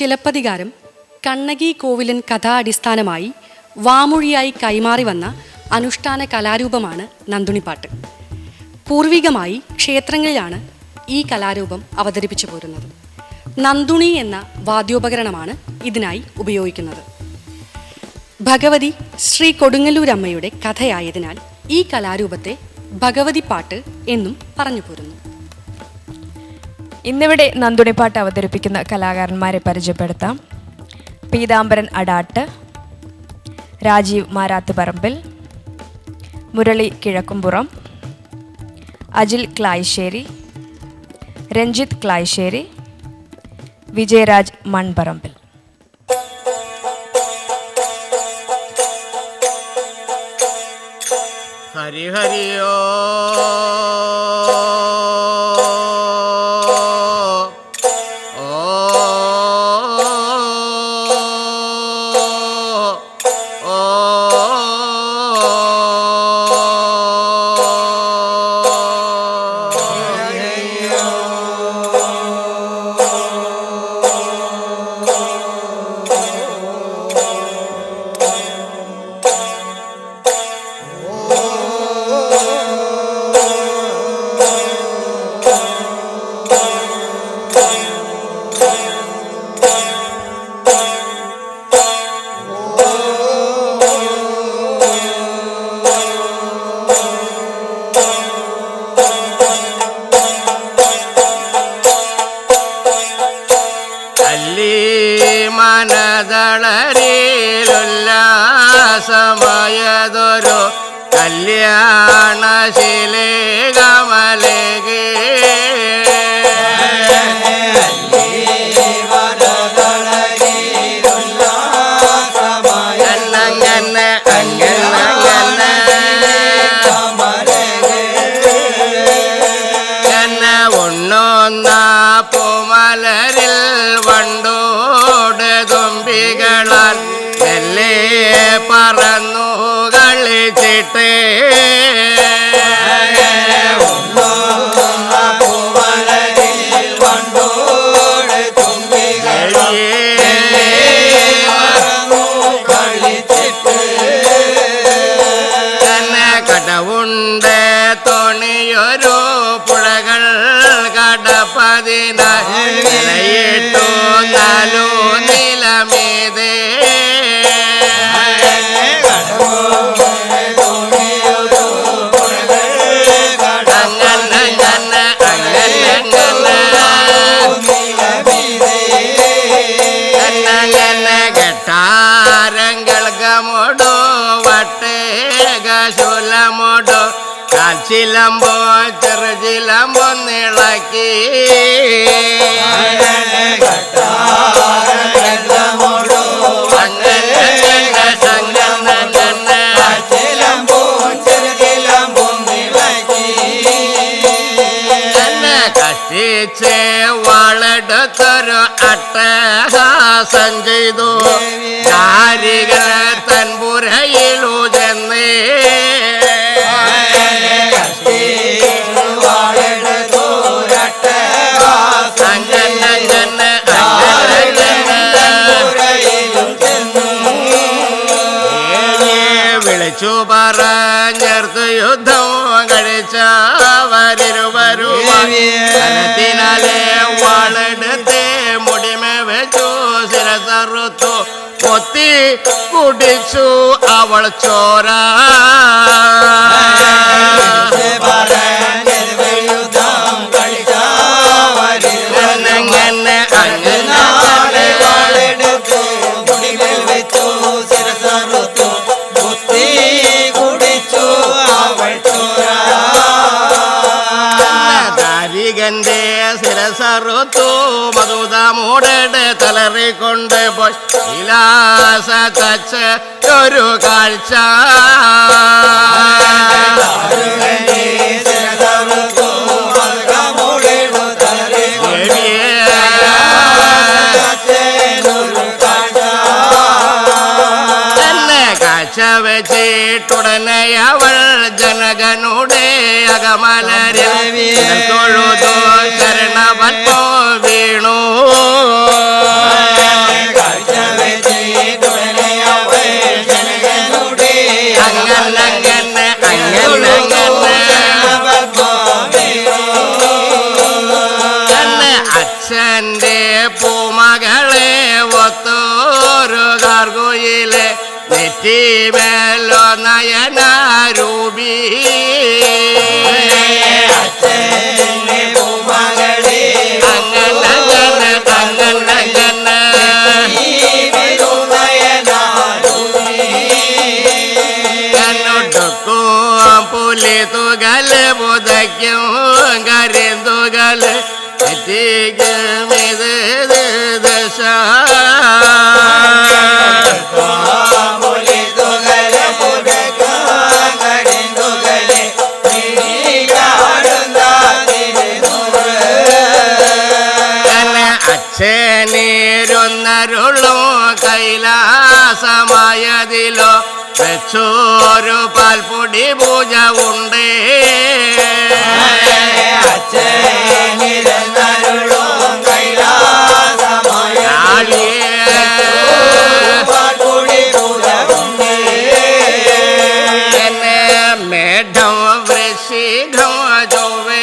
ചിലപ്പതികാരം കണ്ണകി കോവിലൻ കഥാ അടിസ്ഥാനമായി വാമൊഴിയായി കൈമാറി വന്ന അനുഷ്ഠാന കലാരൂപമാണ് നന്ദുണിപ്പാട്ട്. പൂർവികമായി ക്ഷേത്രങ്ങളിലാണ് ഈ കലാരൂപം അവതരിപ്പിച്ചു പോരുന്നത്. നന്ദുണി എന്ന വാദ്യോപകരണമാണ് ഇതിനായി ഉപയോഗിക്കുന്നത്. ഭഗവതി ശ്രീ കൊടുങ്ങല്ലൂരമ്മയുടെ കഥയായതിനാൽ ഈ കലാരൂപത്തെ ഭഗവതി പാട്ട് എന്നും പറഞ്ഞു പോരുന്നു. ഇന്നിവിടെ നന്ദുണിപ്പാട്ട് അവതരിപ്പിക്കുന്ന കലാകാരന്മാരെ പരിചയപ്പെടുത്താം. പീതാംബരൻ അടാട്ട് രാജീവ് മാരാത്ത് പറമ്പിൽ മുരളി കിഴക്കുംപുറം അജിൽ ക്ലായ്ശ്ശേരി രഞ്ജിത്ത് ക്ലായ്ശ്ശേരി വിജയരാജ് മൺപറമ്പിൽ. ഹരി ഹരിയോ. ಕಲ್ಯಾ നിളക്കി അങ്ങനെ അങ്ങനെ അങ്ങനെ തന്നെ കഷ്ടിച്ച് വളെടുത്തൊരു അട്ടഹാസം ചെയ്തു. കാരികളെ തൻപുരയിലു ಗಳಿಸು ಪರಂಗರ್ತು ಯುದ್ಧವು ಗಳಿಸವರಿರುವರು ದಿನಲೇ ವಾಳಡತೆ ಮುಡಿಮೆ ವೆಚ್ಚು ಶಿರಸರುತ್ತು ಕೊತ್ತಿ ಕುಡಿಸು ಅವಳ ಚೋರ ശിരസറുത്തു മധുതമൂടെ തലറിക്കൊണ്ട് പോയി വിലാസ തച്ച ഒരു കാഴ്ച. വെച്ചിട്ടുടനെ അവൾ ജനകനുടെ അകമലരിൽ തൊഴുതു Man. വെച്ചോരു പാൽപ്പൊടി പൂജ ഉണ്ട്. എന്നെ മേഘം വൃഷിഘം ജോവേ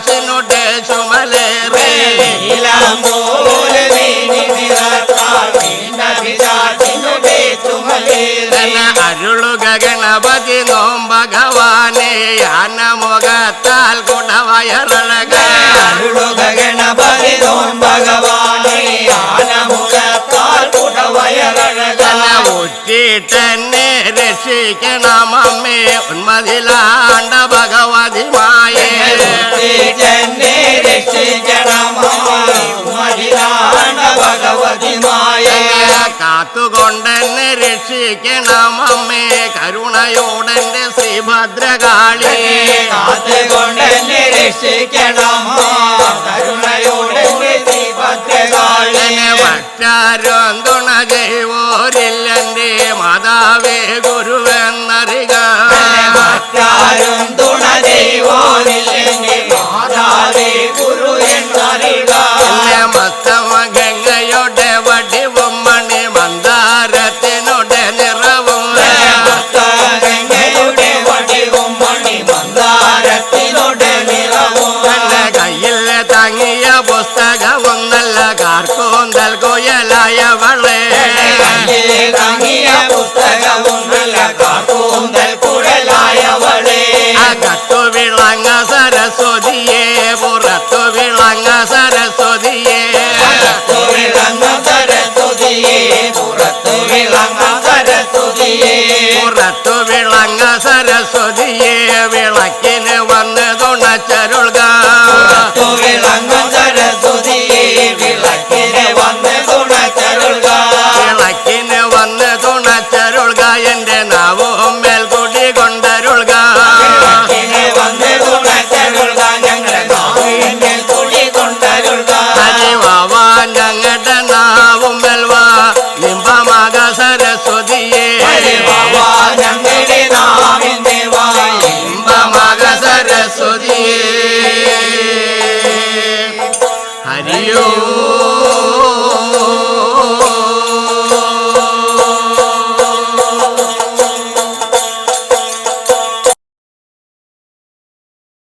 കാശിലുടെ ചുമലേറെ അരുളുക ഗണപതി നോം ഭഗവാനെ യാന മുഖത്താൽ കുടവയറളക. അരുളുക ഗണപതി നോം ഭഗവാനെ യാന മുഖത്താൽ കുടവയറളക. ഒറ്റിട്ടെന്നെ രക്ഷിക്കണം അമ്മേ ഉന്മതില കാത്തുകൊണ്ടെന്നെ രക്ഷിക്കണമമ്മേ കരുണയോടെന്റെ ശ്രീഭദ്രകാളി. കാത്തുകൊണ്ടെന്നെ രക്ഷിക്കണം കരുണയോടെന്റെ ശ്രീഭദ്രകാളി. മറ്റാരും തുണകയോരില്ലെന്റെ മാതാവേ ഗോ